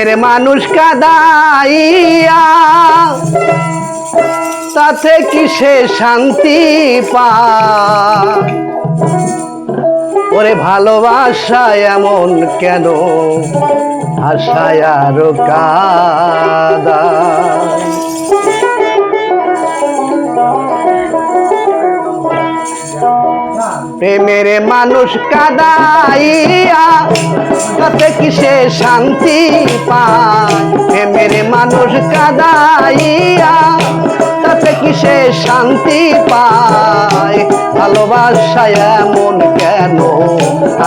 এর মানুষ কাদাইয়া তাতে কিসে শান্তি পা? ওরে ভালোবাসা এমন কেন? আশায় আরও কাদা। প্রেমের মানুষ কাদাইয়া, তাতে কিসে শান্তি পায়? প্রেমের মানুষ কাদাইয়া, তাতে কিসে শান্তি পায়? ভালোবাসায় এমন কেন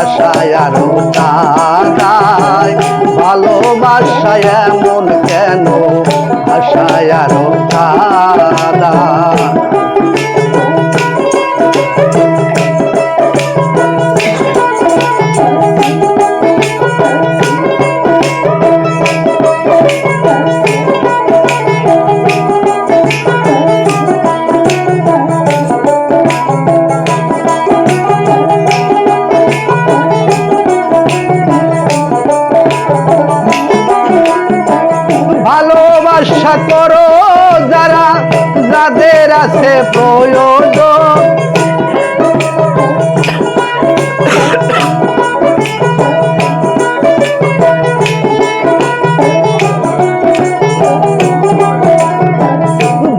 আশায় আরও কাদায়? ভালোবাসায় এমন কেন আশায় আরও কাদায়? ভালোবাসা করো যারা, যাদের আছে প্রয়োজন।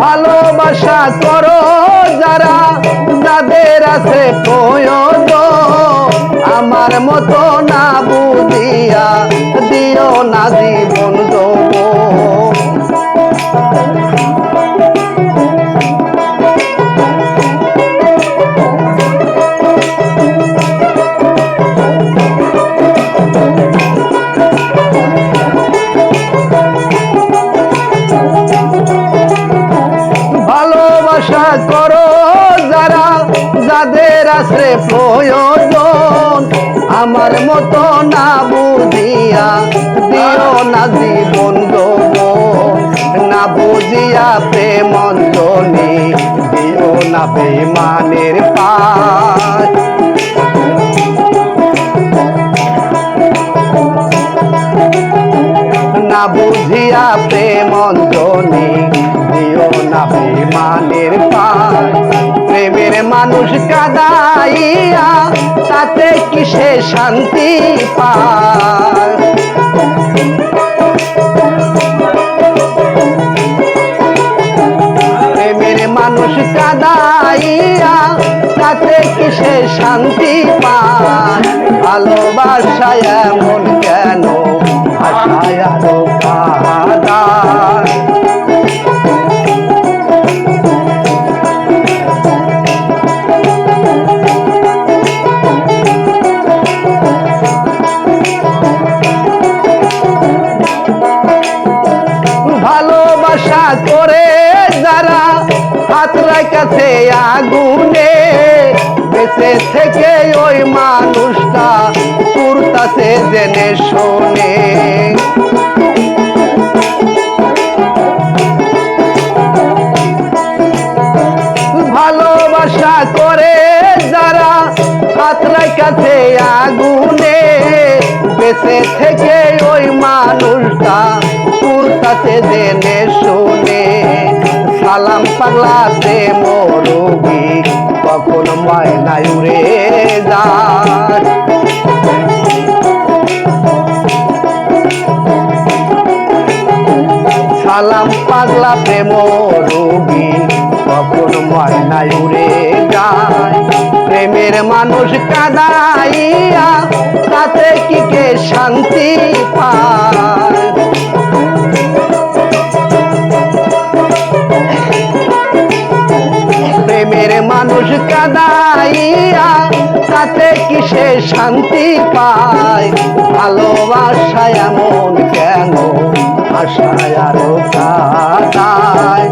ভালোবাসা করো যারা, যাদের আছে প্রয়োজন। আমার মতো না বুঝিয়া দিও না জীবন দেবো না বুঝিয়া, দিও না জীবন দেবো না বুঝিয়া প্রেম অঞ্জলি, দিও না বেমানের পাশ না বুঝিয়া প্রেম অঞ্জলি, দিও না বিমানের পার প্রেমের মানুষ কাদাইয়া, তাতে কিসে শান্তি পায়? প্রেমের মানুষ কাদাইয়া, তাতে কিসে শান্তি পায়? ভালোবাসা এমন কেন? আশায় আরও কাদায় হাত রাখাছে আগুনে। বেঁচে থেকে ওই মানুষটা পুরতাছে জেনে শোনে। ভালোবাসা করে যারা হাত রাখাছে আগুনে বেঁচে থেকে ওই মানুষটা পুরতাছে জেনে শুনে, সালাম পাগলাতে মরুবি, কখন ময়নায় উড়ে যায়। সালাম পাগলা প্রেম রোগী কখন ময়নায় উড়ে যায় প্রেমের মানুষ কাদাইয়া, তাতে কি কে শান্তি পায়? প্রেমের মানুষ কাদাইয়া, তাতে কিসে শান্তি পায়? ভালোবাসা এমন কেন আশায় আরও কাদায়?